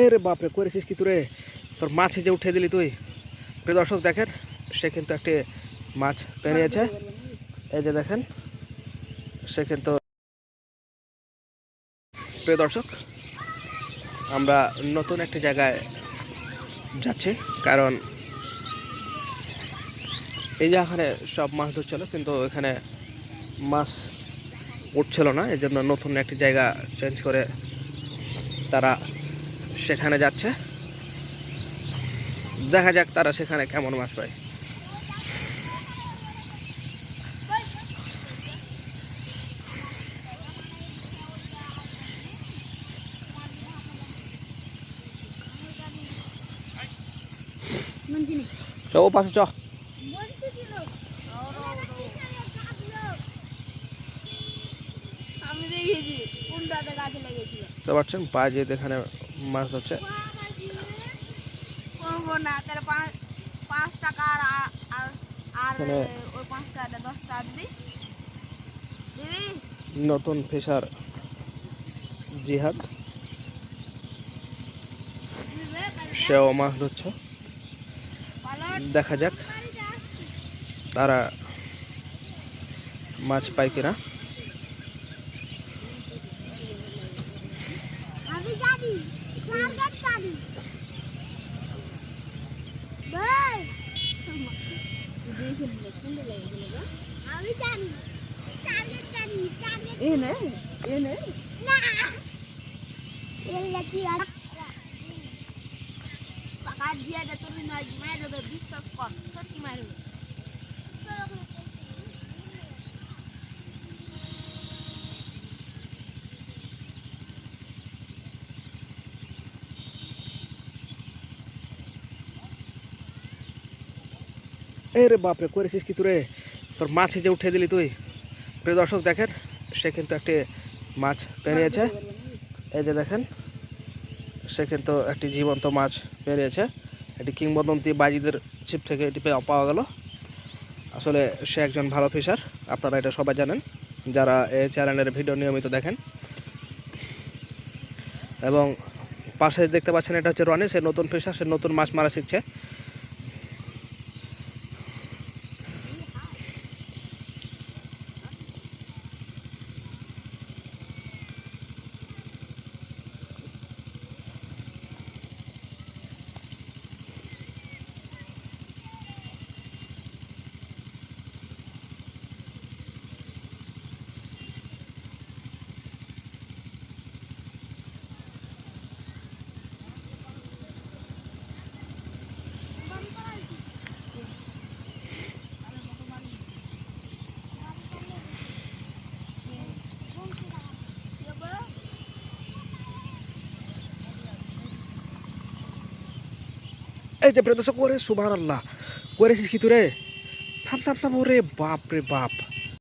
এ রে বাপরে, করেছিস কি তুই রে? তোর মাছে যে উঠে দিলি তুই। প্রিয় দর্শক, দেখেন, সে কিন্তু একটি মাছ পেরিয়েছে এই যে দেখেন, সে কিন্তু প্রিয় দর্শক, আমরা নতুন একটি জায়গায় যাচ্ছি, কারণ এই যে সব মাছ ধরছিল, কিন্তু এখানে মাছ উঠছিল না এই জন্য নতুন একটি জায়গা চেঞ্জ করে তারা সেখানে যাচ্ছে। দেখা যাক তারা সেখানে কেমন মাছ পায়। চ ও পাশে চ। বুঝতে পারছেন? পায়ে যেতে এখানে মাছ ধরছে নতুন ফিশার জিহাদ। সেও মাছ ধরছে। দেখা যাক। তারা মাছ পায় কিনা। Ini, ini. Nah, ini lagi ada. Pakai dia ada turun lagi, mana ada bisa spot, kau gimana? এ রে বাপরে, করেছিস কি তুই রে? তোর মাছ যে উঠে দিলি তুই। প্রিয় দর্শক, দেখেন, সে কিন্তু একটি মাছ পেরিয়েছে। এই যে দেখেন, সে কিন্তু একটি জীবন্ত মাছ পেরিয়েছে। এটি কিংবদন্তি বাজিদের ছিপ থেকে এটি পাওয়া গেল। আসলে সে একজন ভালো ফিশার, আপনারা এটা সবাই জানেন, যারা এই চ্যানেলের ভিডিও নিয়মিত দেখেন। এবং পাশে দেখতে পাচ্ছেন, এটা হচ্ছে রনি, সে নতুন ফিশার, সে নতুন মাছ মারা শিখছে। এই যে প্রিয় দর্শক, ওরে সুবাহ আল্লাহ করেছিস কি তুরে? থাম থাম থাম, ওরে বাপ রে বাপ।